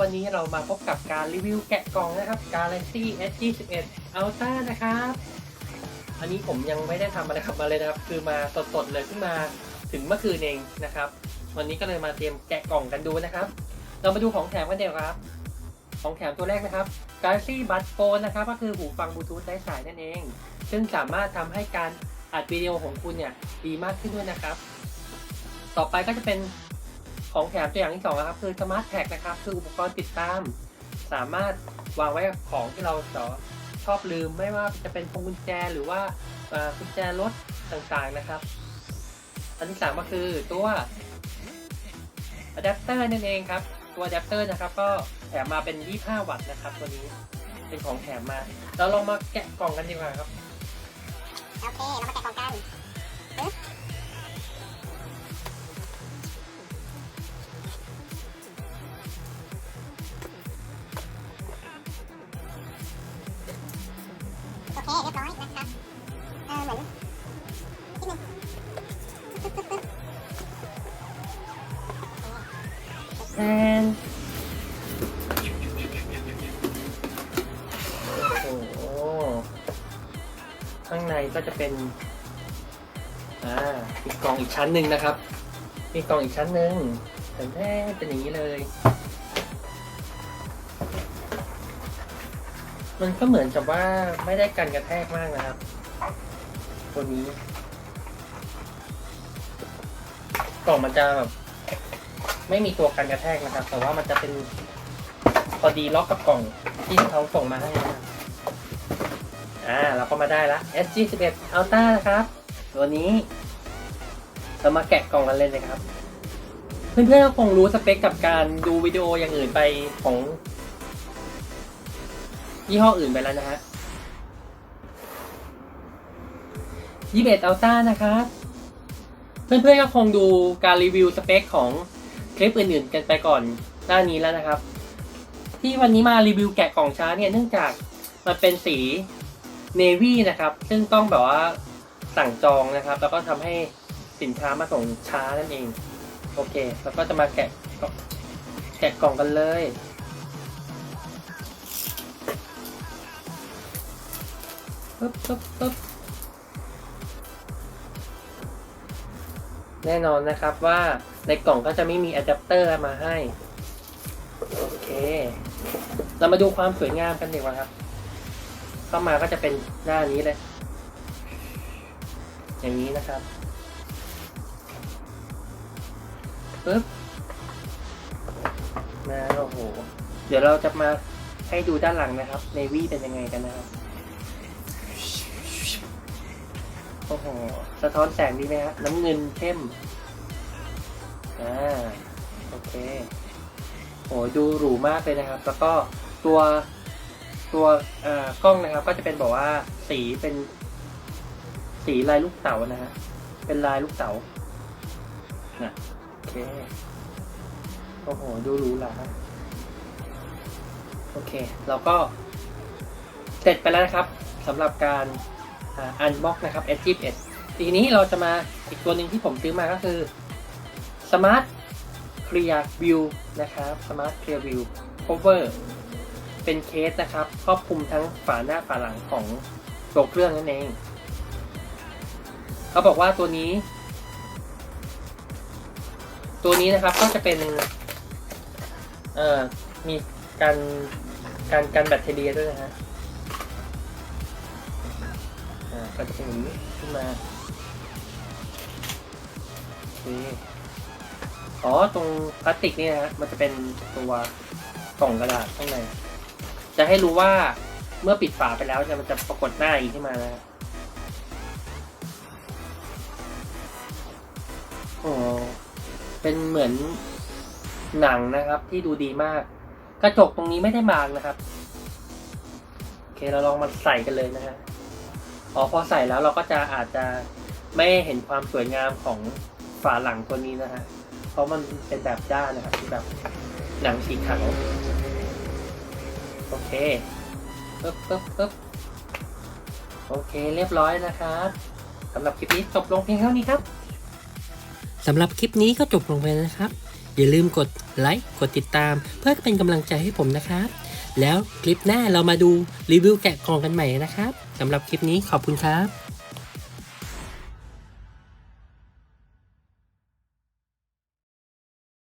วันนี้เรามาพบกับการรีวิวแกะกล่องนะครับ Galaxy S21 Ultra นะครับ อันนี้ผมยังไม่ได้ทำอะไรครับมาเลยนะครับ คือมาสดๆเลยเพิ่งมาถึงเมื่อคืนเองนะครับ วันนี้ก็เลยมาเตรียมแกะกล่องกันดูนะครับ เรามาดูของแถมกันเดียวครับ ของแถมตัวแรกนะครับ Galaxy Buds Phone นะครับ ก็คือหูฟังบลูทูธไร้สายนั่นเอง ซึ่งสามารถทำให้การอัดวิดีโอของคุณเนี่ยดีมากขึ้นด้วยนะครับ ต่อไปก็จะเป็น ของแถมตัวอย่างที่สองนะครับคือสมาร์ทแท็กนะครับ คืออุปกรณ์ติดตาม สามารถวางไว้กับของที่เราชอบลืมไม่ว่าจะเป็นพวงกุญแจหรือว่ากุญแจรถต่างๆนะครับ อันที่สามก็คือตัวอะแดปเตอร์นั่นเองครับ ตัวอะแดปเตอร์นะครับก็แถมมาเป็น 25 วัตต์นะครับตัวนี้เป็นของแถมมา เราลองมาแกะกล่องกันดีกว่าครับ โอเค เรามาแกะกล่องกัน เคเรียบร้อยนะครับเออเหมือนนิดนึงปึ๊บปึ๊บปึ๊บแทนโอ้โหข้างในก็จะเป็นอ่าอีกกล่องอีกชั้นหนึ่งนะครับ มีกล่องอีกชั้นหนึ่งแต่แท้เป็นอย่างนี้เลย มันก็เหมือนกับว่าไม่ได้กันกระแทกมากนะครับ ตัวนี้กล่องมันจะแบบไม่มีตัวกันกระแทกนะครับ แต่ว่ามันจะเป็นพอดีล็อกกับกล่องที่เขาส่งมาให้นะครับอ่าเราก็มาได้ละ SG11 Ultra นะครับ ตัวนี้เรามาแกะกล่องกันเลยนะครับ เพื่อนๆก็คงรู้สเปคกับการดูวิดีโออย่างอื่นไปของ ยี่ห้ออื่นไปแล้วนะฮะ21 Ultra นะครับ เพื่อนๆก็คงดูการรีวิวสเปคของคลิปอื่นๆ กันไปก่อนหน้านี้แล้วนะครับ ที่วันนี้มารีวิวแกะกล่องช้าเนี่ยเนื่องจากมันเป็นสีเนวี่นะครับ ซึ่งต้องแบบว่าสั่งจองนะครับ แล้วก็ทำให้สินค้ามาส่งช้านั่นเอง โอเค แล้วก็จะมาแกะแกะกล่องกันเลย ปึ๊บปึ๊บปึ๊บแน่นอนนะครับว่าในกล่องก็จะไม่มีอะแดปเตอร์มาให้ โอเค เรามาดูความสวยงามกันดีกว่าครับ เข้ามาก็จะเป็นหน้านี้เลย อย่างนี้นะครับปึ๊บมาโอ้โห เดี๋ยวเราจะมาให้ดูด้านหลังนะครับ ในวีเป็นยังไงกันนะครับ โอ้โห สะท้อนแสงดีไหมฮะ น้ำเงินเข้ม อ่า โอเค โอ้ยดูหรูมากเลยนะครับ แล้วก็ตัวตัวเอ่อกล้องนะครับ ก็จะเป็นบอกว่าสีเป็น สีลายลูกเต๋านะฮะ เป็นลายลูกเต๋านะโอเค โอ้โห ดูหรูหราโอเค เราก็เสร็จไปแล้วนะครับสำหรับการ อันบ็อกนะครับ S21 ทีนี้เราจะมาอีกตัวหนึ่งที่ผมซื้อมาก็คือ Smart Clear View นะครับ Smart Clear View Cover เป็นเคสนะครับครอบคลุมทั้งฝาหน้าฝาหลังของตัวเครื่องนั่นเอง เขาบอกว่าตัวนี้ ตัวนี้นะครับก็จะเป็นเอ่อมีการการการแบตเตอรี่ด้วยนะฮะ ก็จะเป็นอย่างนี้ขึ้นมาโอเคอ๋อ ตรงพลาสติกนี่นะ มันจะเป็นตัวกล่องกระดาษข้างใน จะให้รู้ว่าเมื่อปิดฝาไปแล้วเนี่ยมันจะปรากฏหน้าอีกขึ้นมานะฮะโอ้เป็นเหมือนหนังนะครับที่ดูดีมาก กระจกตรงนี้ไม่ได้บางนะครับ โอเค เราลองมาใส่กันเลยนะฮะ อ๋อพอใส่แล้วเราก็จะอาจจะไม่เห็นความสวยงามของฝาหลังตัวนี้นะฮะ เพราะมันเป็นแบบด้านนะครับที่แบบหนังสีขาวโอเคปึ๊บปึ๊บปึ๊บโอเคเรียบร้อยนะครับสำหรับคลิปนี้จบลงเพียงเท่านี้ครับสำหรับคลิปนี้ก็จบลงไปแล้วนะครับ อย่าลืมกดไลค์กดติดตาม เพื่อเป็นกำลังใจให้ผมนะครับ แล้วคลิปหน้าเรามาดูรีวิวแกะกล่องกันใหม่นะครับสำหรับคลิปนี้ขอบคุณครับ